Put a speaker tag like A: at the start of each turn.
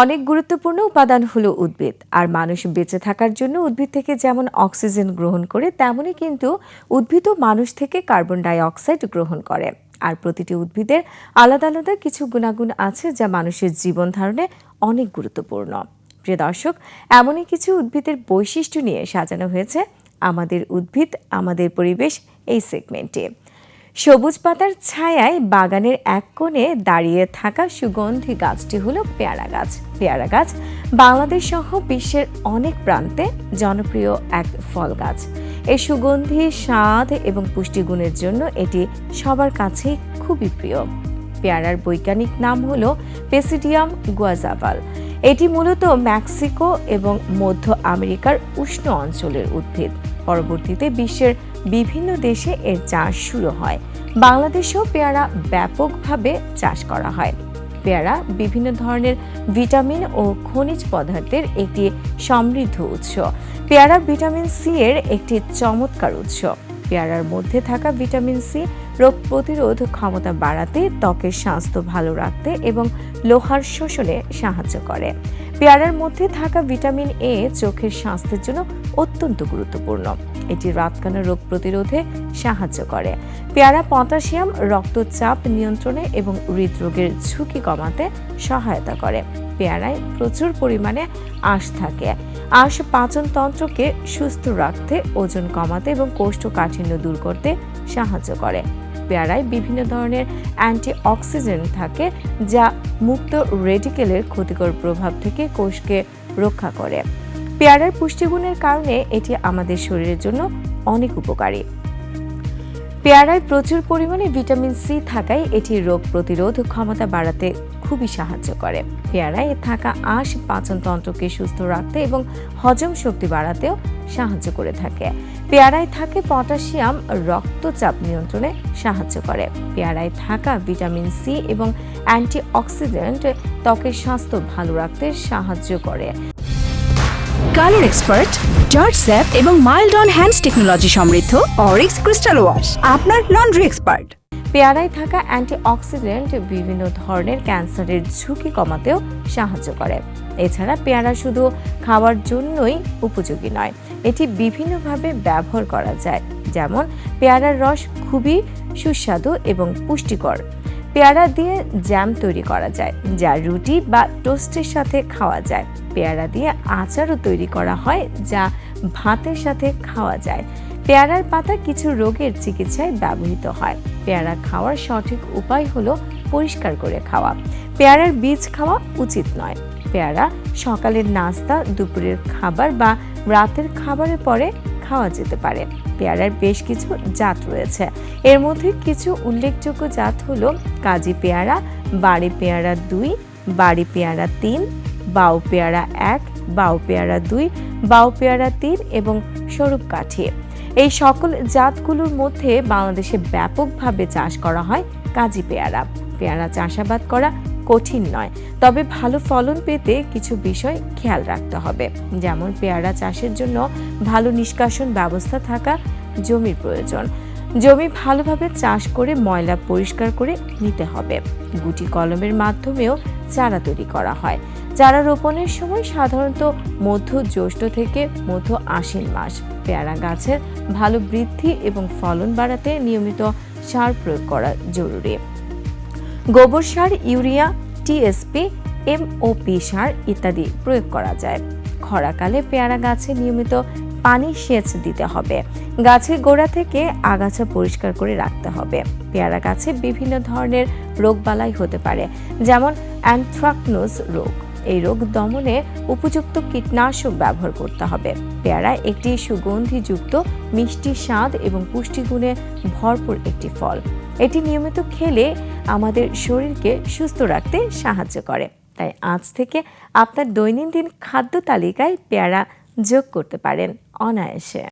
A: অনেক গুরুত্বপূর্ণ উপাদান হলো উদ্ভিদ। আর মানুষ বেঁচে থাকার জন্য উদ্ভিদ থেকে যেমন অক্সিজেন গ্রহণ করে তেমনই কিন্তু উদ্ভিদও মানুষ থেকে কার্বন ডাই অক্সাইড গ্রহণ করে। আর প্রতিটি উদ্ভিদের আলাদা আলাদা কিছু গুণাগুণ আছে যা মানুষের জীবন ধারণে অনেক গুরুত্বপূর্ণ। প্রিয় দর্শক, এমনই কিছু উদ্ভিদের বৈশিষ্ট্য নিয়ে সাজানো হয়েছে আমাদের উদ্ভিদ, আমাদের পরিবেশ এই সেগমেন্টে। সবুজ পাতার ছায়ায় বাগানের এক কোণে দাঁড়িয়ে থাকা সুগন্ধি গাছটি হলো পেয়ারা গাছ। পেয়ারা গাছ বাংলাদেশ সহ বিশ্বের অনেক প্রান্তে জনপ্রিয় এক ফল গাছ। এই সুগন্ধি, স্বাদ এবং পুষ্টিগুণের জন্য এটি সবার কাছেই খুবই প্রিয়। পেয়ারার বৈজ্ঞানিক নাম হল পেসিডিয়াম গুয়াজাভাল এটি মূলত মেক্সিকো এবং মধ্য আমেরিকার উষ্ণ অঞ্চলের উদ্ভিদ। পরবর্তীতে বিশ্বের বিভিন্ন দেশে এর চাষ শুরু হয়। বাংলাদেশেও পেয়ারা ব্যাপকভাবে চাষ করা হয়। পেয়ারা বিভিন্ন ধরনের ভিটামিন ও খনিজ পদার্থের একটি সমৃদ্ধ উৎস। পেয়ারা ভিটামিন সি এর একটি চমৎকার উৎস। পেয়ারার মধ্যে থাকা ভিটামিন সি রোগ প্রতিরোধ ক্ষমতা বাড়াতে ত্বকের স্বাস্থ্য ভালো রাখতে এবং লোহার শোষণে সাহায্য করে। পেয়ারার মধ্যে থাকা ভিটামিন এ চোখের স্বাস্থ্যের জন্য অত্যন্ত গুরুত্বপূর্ণ। এটি রাতকানা রোগ প্রতিরোধে সাহায্য করে। পেয়ারা, পটাশিয়াম, রক্তচাপ নিয়ন্ত্রণে এবং হৃদরোগের ঝুঁকি কমাতে সহায়তা করে। পেয়ারায় প্রচুর পরিমাণে আঁশ থাকে। আঁশ পাচনতন্ত্রকে সুস্থ রাখতে, ওজন কমাতে এবং কোষ্ঠকাঠিন্য দূর করতে সাহায্য করে। পেয়ারায় বিভিন্ন ধরনের অ্যান্টি অক্সিডেন্ট থাকে যা মুক্ত রেডিকেলের ক্ষতিকর প্রভাব থেকে কোষকে রক্ষা করে। পেয়ারার পুষ্টিগুণের কারণে এটি আমাদের শরীরের জন্য অনেক উপকারী। পেয়ারায় প্রচুর পরিমাণে ভিটামিন সি থাকায় এটি রোগ প্রতিরোধ ক্ষমতা বাড়াতে খুবই সাহায্য করে। পেয়ারায় থাকা আঁশ পাচনতন্ত্রকে সুস্থ রাখতে এবং হজম শক্তি বাড়াতেও সাহায্য করে থাকে। পেয়ারায় থাকে পটাশিয়াম, রক্তচাপ নিয়ন্ত্রণে সাহায্য করে। পেয়ারায় থাকা ভিটামিন সি এবং অ্যান্টি অক্সিডেন্ট ত্বকের স্বাস্থ্য ভালো রাখতে সাহায্য করে।
B: কালার এক্সপার্ট জর্জ স্যাপ এবং মাইল্ড অন হ্যান্ডস টেকনোলজি সমৃদ্ধ অরিক্স ক্রিস্টাল ওয়াশ, আপনার লন্ড্রি এক্সপার্ট।
A: পেয়ারায় থাকা অ্যান্টি অক্সিডেন্ট বিভিন্ন ধরনের ক্যান্সারের ঝুঁকি কমাতেও সাহায্য করে। এছাড়া পেয়ারা শুধু খাওয়ার জন্যই উপযোগী নয়, এটি বিভিন্নভাবে ব্যবহার করা যায়, যেমন পেয়ারার রস খুবই সুস্বাদু এবং পুষ্টিকর। পেয়ারা দিয়ে জ্যাম তৈরি করা যায়, যা রুটি বা টোস্টের সাথে খাওয়া যায়। পেয়ারা দিয়ে আচারও তৈরি করা হয়, যা ভাতের সাথে খাওয়া যায়। পেয়ারার পাতা কিছু রোগের চিকিৎসায় ব্যবহৃত হয়। পেয়ারা খাওয়ার সঠিক উপায় হলো পরিষ্কার করে খাওয়া। পেয়ারার বীজ খাওয়া উচিত নয়। পেয়ারা সকালের নাস্তা, দুপুরের খাবার বা রাতের খাবারের পরে খাওয়া যেতে পারে। পেয়ারার বেশ কিছু জাত রয়েছে। এর মধ্যে কিছু উল্লেখযোগ্য জাত হলো কাজী পেয়ারা, বাড়ি পেয়ারা দুই, বাড়ি পেয়ারা তিন, বাউ পেয়ারা এক, বাউ পেয়ারা দুই, বাউ পেয়ারা তিন এবং স্বরূপ কাঠি। এই সকল জাতগুলোর মধ্যে বাংলাদেশে ব্যাপকভাবে চাষ করা হয় কাজী পেয়ারা। পেয়ারা চাষাবাদ করা কঠিন নয়, তবে ভালো ফলন পেতে কিছু বিষয় খেয়াল রাখতে হবে। যেমন পেয়ারা চাষের জন্য ভালো নিষ্কাশন ব্যবস্থা থাকা জমির প্রয়োজন। জমি ভালোভাবে চাষ করে ময়লা পরিষ্কার করে নিতে হবে। গুটি কলমের মাধ্যমেও চারা তৈরি করা হয়। চারা রোপণের সময় সাধারণত মধ্য জ্যৈষ্ঠ থেকে মধ্য আশ্বিন মাস। পেয়ারা গাছের ভালো বৃদ্ধি এবং ফলন বাড়াতে নিয়মিত সার প্রয়োগ করা জরুরি। গোবর সার, ইউরিয়া টিএসপি এমওপি সার ইত্যাদি প্রয়োগ করা যায়। খরাকালে পেয়ারা গাছে নিয়মিত পানি সেচ দিতে হবে। গাছের গোড়া থেকে আগাছা পরিষ্কার করে রাখতে হবে। পেয়ারা গাছে বিভিন্ন ধরনের রোগবালাই হতে পারে, যেমন অ্যানথ্রাকনোস রোগ। এই রোগ দমনে উপযুক্ত কীটনাশক ব্যবহার করতে হবে। পেয়ারা একটি সুগন্ধিযুক্ত, মিষ্টি স্বাদ এবং পুষ্টিগুণে ভরপুর একটি ফল। এটি নিয়মিত খেলে আমাদের শরীরকে সুস্থ রাখতে সাহায্য করে। তাই আজ থেকে আপনার দৈনন্দিন খাদ্য তালিকায় পেয়ারা যোগ করতে পারেন অনায়াসে।